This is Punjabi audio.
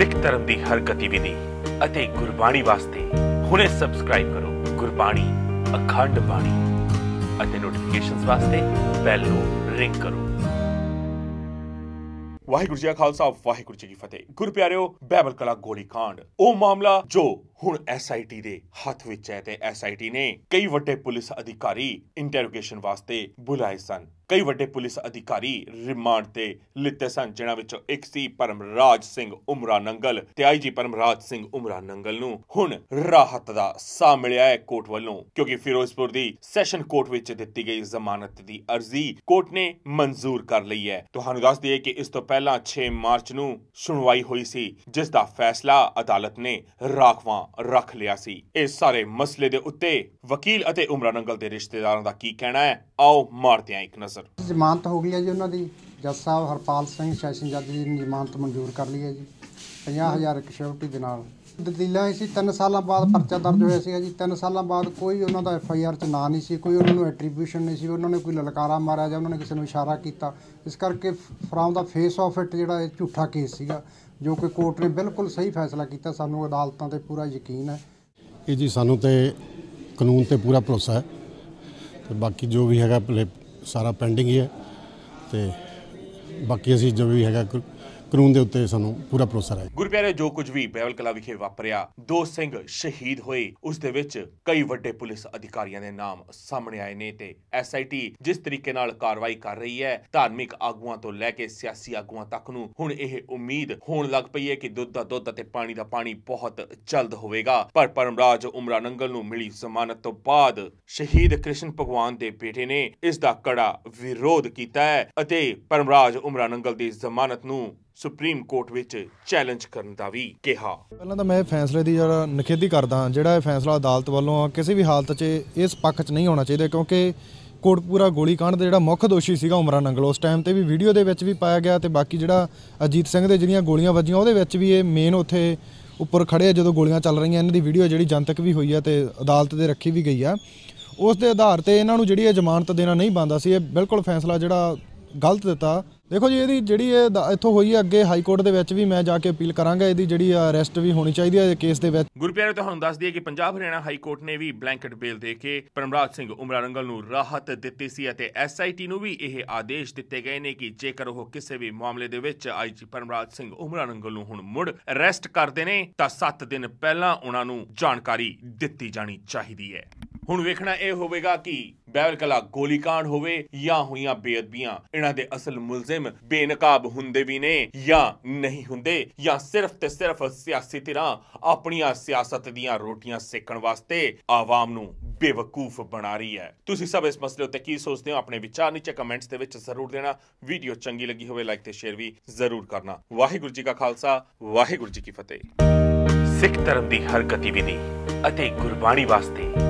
ਸਿੱਖ ਧਰਮ ਦੀ ਹਰ ਗਤੀਵਿਧੀ ਅਤੇ ਗੁਰਬਾਣੀ ਵਾਸਤੇ ਹੁਣੇ ਸਬਸਕ੍ਰਾਈਬ ਕਰੋ ਗੁਰਬਾਣੀ, ਅਖੰਡ ਬਾਣੀ ਅਤੇ ਨੋਟੀਫਿਕੇਸ਼ਨਸ ਵਾਸਤੇ ਬੈਲ ਨੂੰ ਰਿੰਗ ਕਰੋ। ਵਾਹਿਗੁਰੂ ਜੀ ਕਾ ਖਾਲਸਾ, ਵਾਹਿਗੁਰੂ ਜੀ ਕੀ ਫਤਿਹ। ਗੁਰ ਪਿਆਰਿਓ ਬਾਈਬਲ ਕਲਾ ਗੋਲੀ ਕਾਂਡ। ਉਹ ਮਾਮਲਾ ਜੋ ਹੁਣ ਐਸਆਈਟੀ ਦੇ ਹੱਥ ਵਿੱਚ ਹੈ ਤੇ ਐਸਆਈਟੀ ਨੇ ਕਈ ਵੱਡੇ ਪੁਲਿਸ ਅਧਿਕਾਰੀ ਇੰਟਰੋਗੇਸ਼ਨ ਵਾਸਤੇ ਬੁਲਾਏ ਸਨ। ਕਈ ਵੱਡੇ ਪੁਲਿਸ ਅਧਿਕਾਰੀ ਰਿਮਾਂਡ ਤੇ ਲਿੱਤੇ ਸਨ, ਜਿਨ੍ਹਾਂ ਵਿੱਚੋਂ ਇੱਕ ਸੀ ਪਰਮਰਾਜ ਸਿੰਘ ਉਮਰਾ ਨੰਗਲ ਤੇ ਆਈਜੀ ਪਰਮਰਾਜ ਸਿੰਘ ਉਮਰਾ ਨੰਗਲ ਨੂੰ ਹੁਣ ਰਾਹਤ ਦਾ ਸਾਹ ਮਿਲਿਆ ਹੈ ਕੋਰਟ ਵੱਲੋਂ, ਕਿਉਂਕਿ ਫਿਰੋਜ਼ਪੁਰ ਦੀ ਸੈਸ਼ਨ ਕੋਰਟ ਵਿੱਚ ਦਿੱਤੀ ਗਈ ਜ਼ਮਾਨਤ ਦੀ ਅਰਜ਼ੀ ਕੋਰਟ ਨੇ ਮਨਜ਼ੂਰ ਕਰ ਲਈ ਹੈ। ਤੁਹਾਨੂੰ ਦੱਸ ਦਈਏ ਕਿ ਇਸ ਤੋਂ ਪਹਿਲਾਂ 6 ਮਾਰਚ ਨੂੰ ਸੁਣਵਾਈ ਹੋਈ ਸੀ, ਜਿਸ ਦਾ ਫੈਸਲਾ ਅਦਾਲਤ ਨੇ ਰਾਖਵਾਂ ਰੱਖ ਲਿਆ ਸੀ। ਇਸ ਸਾਰੇ ਮਸਲੇ ਦੇ ਉੱਤੇ ਵਕੀਲ ਅਤੇ ਉਮਰਾ ਨੰਗਲ ਦੇ ਰਿਸ਼ਤੇਦਾਰਾਂ ਦਾ ਕੀ ਕਹਿਣਾ ਹੈ, ਆਓ ਮਾਰਦੇ ਹਾਂ ਇੱਕ ਨਜ਼ਰ। ਜ਼ਮਾਨਤ ਹੋ ਗਈ ਹੈ ਜੀ ਉਹਨਾਂ ਦੀ। ਜੱਜ ਸਾਹਿਬ ਹਰਪਾਲ ਸਿੰਘ ਸੈਸ਼ਨ ਜੱਜ ਜੀ ਨੇ ਜ਼ਮਾਨਤ ਮਨਜ਼ੂਰ ਕਰ ਲਈ ਹੈ ਜੀ। 50000 ਇੱਕ ਸਿਕਿਉਰਿਟੀ ਦੇ ਨਾਲ। ਦਲੀਲਾਂ ਇਹ ਸੀ 3 ਸਾਲਾਂ ਬਾਅਦ ਪਰਚਾ ਦਰਜ ਹੋਇਆ ਸੀਗਾ ਜੀ। 3 ਸਾਲਾਂ ਬਾਅਦ ਕੋਈ ਉਹਨਾਂ ਦਾ ਐਫ ਆਈ ਆਰ ਚ ਨਾਂ ਨਹੀਂ ਸੀ ਕੋਈ ਉਹਨਾਂ ਨੂੰ ਐਟਰੀਬਿਊਸ਼ਨ ਨਹੀਂ ਸੀ ਉਹਨਾਂ ਨੇ ਕੋਈ ਲਲਕਾਰਾ ਮਾਰਿਆ ਜਾਂ ਉਹਨਾਂ ਨੇ ਕਿਸੇ ਨੂੰ ਇਸ਼ਾਰਾ ਕੀਤਾ। ਇਸ ਕਰਕੇ from the face of it ਜਿਹੜਾ ਇਹ ਝੂਠਾ ਕੇਸ ਸੀਗਾ ਜੋ ਕਿ ਕੋਰਟ ਨੇ ਬਿਲਕੁਲ ਸਹੀ ਫੈਸਲਾ ਕੀਤਾ। ਸਾਨੂੰ ਅਦਾਲਤਾਂ ਤੇ ਪੂਰਾ ਯਕੀਨ ਹੈ। ਇਹ ਜੀ ਸਾਨੂੰ ਤੇ ਕਾਨੂੰਨ ਤੇ ਪੂਰਾ ਭਰੋਸਾ ਹੈ। ਤੇ ਬਾਕੀ ਜੋ ਵੀ ਹੈਗਾ ਪਲੇ ਸਾਰਾ ਪੈਂਡਿੰਗ ਹੀ ਹੈ ਤੇ ਬਾਕੀ ਅਸੀਂ ਜੋ ਵੀ ਹੈਗਾ ਕਾਨੂੰਨ ਦੇ ਉੱਤੇ ਸਾਨੂੰ ਪੂਰਾ ਭਰੋਸਾ ਹੈ ਗੁਰਪਿਆਰੇ ਜੋ ਕੁਝ ਵੀ ਬਹਿਬਲ ਕਲਾ ਵਿਖੇ ਵਾਪਰਿਆ, ਦੋ ਸਿੰਘ ਸ਼ਹੀਦ ਹੋਏ। ਉਸ ਦੇ ਵਿੱਚ ਕਈ ਵੱਡੇ ਪੁਲਿਸ ਅਧਿਕਾਰੀਆਂ ਦੇ ਨਾਮ ਸਾਹਮਣੇ ਆਏ ਨੇ ਤੇ ਐਸਆਈਟੀ ਜਿਸ ਤਰੀਕੇ ਨਾਲ ਕਾਰਵਾਈ ਕਰ ਰਹੀ ਹੈ, ਧਾਰਮਿਕ ਆਗੂਆਂ ਤੋਂ ਲੈ ਕੇ ਸਿਆਸੀ ਆਗੂਆਂ ਤੱਕ ਨੂੰ ਹੁਣ ਇਹ ਉਮੀਦ ਹੋਣ ਲੱਗ ਪਈ ਹੈ ਕਿ ਦੁੱਧ ਦਾ ਦੁੱਧ ਅਤੇ ਪਾਣੀ ਦਾ ਪਾਣੀ ਬਹੁਤ ਜਲਦ ਹੋਵੇਗਾ। ਪਰ ਪਰਮਰਾਜ ਉਮਰਾ ਨੰਗਲ ਨੂੰ ਮਿਲੀ ਜ਼ਮਾਨਤ ਤੋਂ ਬਾਅਦ ਸ਼ਹੀਦ ਕ੍ਰਿਸ਼ਨ ਭਗਵਾਨ ਦੇ ਬੇਟੇ ਨੇ ਇਸ ਦਾ ਕੜਾ ਵਿਰੋਧ ਕੀਤਾ ਹੈ ਅਤੇ ਪਰਮਰਾਜ ਉਮਰਾ ਨੰਗਲ ਦੀ ਜ਼ਮਾਨਤ ਨੂੰ ਸੁਪਰੀਮ ਕੋਰਟ ਵਿੱਚ ਚੈਲੰਜ ਕਰਨ ਦਾ ਵੀ ਕਿਹਾ। ਪਹਿਲਾਂ ਤਾਂ ਮੈਂ ਇਹ ਫੈਸਲੇ ਦੀ ਜਿਹੜਾ ਨਿਖੇਧੀ ਕਰਦਾ ਜਿਹੜਾ ਇਹ ਫੈਸਲਾ ਅਦਾਲਤ ਵੱਲੋਂ ਆ, ਕਿਸੇ ਵੀ ਹਾਲਤ 'ਚ ਇਸ ਪੱਖ 'ਚ ਨਹੀਂ ਹੋਣਾ ਚਾਹੀਦਾ ਕਿਉਂਕਿ ਕੋਟਪੂਰਾ ਗੋਲੀकांड ਦਾ ਜਿਹੜਾ ਮੁੱਖ ਦੋਸ਼ੀ ਸੀਗਾ ਉਮਰਾਂ ਨੰਗਲ, ਉਸ ਟਾਈਮ ਤੇ ਵੀ ਵੀਡੀਓ ਦੇ ਵਿੱਚ ਵੀ ਪਾਇਆ ਗਿਆ ਤੇ ਬਾਕੀ ਜਿਹੜਾ ਅਜੀਤ ਸਿੰਘ ਦੇ ਜਿਹੜੀਆਂ ਗੋਲੀਆਂ ਵੱਜੀਆਂ, ਉਹਦੇ ਵਿੱਚ ਵੀ ਇਹ ਮੇਨ ਉੱਥੇ ਉੱਪਰ ਖੜੇ ਆ ਜਦੋਂ ਗੋਲੀਆਂ ਚੱਲ ਰਹੀਆਂ, ਇਹਨਾਂ ਦੀ ਵੀਡੀਓ ਜਿਹੜੀ ਜਨਤਕ ਵੀ ਹੋਈ ਆ ਤੇ ਅਦਾਲਤ ਦੇ ਰੱਖੀ ਵੀ ਗਈ ਆ। ਉਸ ਦੇ ਆਧਾਰ ਤੇ ਇਹਨਾਂ ਨੂੰ ਜਿਹੜੀ ਇਹ ਜ਼ਮਾਨਤ ਦੇਣਾ ਨਹੀਂ ਬੰਦਾ ਸੀ, ਇਹ ਬਿਲਕੁਲ ਫੈਸਲਾ ਜਿਹੜਾ ਗਲਤ ਦਿੱਤਾ। ਦੇਖੋ ਜੀ, ਇਹਦੀ ਜਿਹੜੀ ਇਹ ਇੱਥੋਂ ਹੋਈ ਹੈ ਅੱਗੇ ਹਾਈ ਕੋਰਟ ਦੇ ਵਿੱਚ ਵੀ ਮੈਂ ਜਾ ਕੇ ਅਪੀਲ ਕਰਾਂਗਾ, ਇਹਦੀ ਜਿਹੜੀ ਅਰੈਸਟ ਵੀ ਹੋਣੀ ਚਾਹੀਦੀ ਹੈ ਕੇਸ ਦੇ ਵਿੱਚ। ਗੁਰਪਿਆਰੇ ਤੁਹਾਨੂੰ ਦੱਸ ਦਈਏ ਕਿ ਪੰਜਾਬ ਹਰਿਆਣਾ ਹਾਈ ਕੋਰਟ ਨੇ ਵੀ ਬਲੈਂਕਟ ਬੇਲ ਦੇ ਕੇ ਪਰਮਰਾਜ ਸਿੰਘ ਉਮਰਾ ਨੂੰ ਰਾਹਤ ਦਿੱਤੀ ਸੀ ਅਤੇ ਐਸਆਈਟੀ ਨੂੰ ਵੀ ਇਹ ਆਦੇਸ਼ ਦਿੱਤੇ ਗਏ ਨੇ ਕਿ ਜੇਕਰ ਉਹ ਕਿਸੇ ਵੀ ਮਾਮਲੇ ਦੇ ਵਿੱਚ ਆਈਜੀ ਪਰਮਰਾਜ ਸਿੰਘ ਉਮਰਾਨੰਗਲ ਨੂੰ ਹੁਣ ਮੁੜ ਅਰੈਸਟ ਕਰਦੇ ਨੇ, ਤਾਂ 7 ਦਿਨ ਪਹਿਲਾਂ ਉਹਨਾਂ ਨੂੰ ਜਾਣਕਾਰੀ ਦਿੱਤੀ ਜਾਣੀ ਚਾਹੀਦੀ ਹੈ। ਹੁਣ ਵੇਖਣਾ ਇਹ ਹੋਵੇਗਾ ਕਿ ਬੈਵਲ ਕਲਾ ਗੋਲੀकांड ਹੋਵੇ ਜਾਂ ਹੋਈਆਂ ਬੇਅਦਬੀਆਂ, ਇਹਨਾਂ ਦੇ ਅਸਲ ਮੁਲਜ਼ਮ ਬੇਨਕਾਬ ਹੁੰਦੇ ਵੀ ਨੇ ਜਾਂ ਨਹੀਂ ਹੁੰਦੇ, ਜਾਂ ਸਿਰਫ ਤੇ ਸਿਰਫ ਸਿਆਸੀ ਧਿਰਾਂ ਆਪਣੀਆਂ ਸਿਆਸਤ ਦੀਆਂ ਰੋਟੀਆਂ ਸੇਕਣ ਵਾਸਤੇ ਆਵਾਮ ਨੂੰ ਬੇਵਕੂਫ ਬਣਾ ਰਹੀ ਹੈ। ਤੁਸੀਂ ਸਭ ਇਸ ਮਸਲੇ ਉੱਤੇ ਕੀ ਸੋਚਦੇ ਹੋ? ਆਪਣੇ ਵਿਚਾਰ ਨੀਚੇ ਕਮੈਂਟਸ ਦੇ ਵਿੱਚ ਜ਼ਰੂਰ ਦੇਣਾ। ਵੀਡੀਓ ਚੰਗੀ ਲੱਗੀ ਹੋਵੇ, ਲਾਈਕ ਤੇ ਸ਼ੇਅਰ ਵੀ ਜ਼ਰੂਰ ਕਰਨਾ। ਵਾਹਿਗੁਰੂ ਜੀ ਕਾ ਖਾਲਸਾ, ਵਾਹਿਗੁਰੂ ਜੀ ਕੀ ਫਤਿਹ। ਸਿੱਖ ਧਰਮ ਦੀ ਹਰ ਗਤੀਵਿਧੀ ਅਤੇ ਗੁਰਬਾਣੀ ਵਾਸਤੇ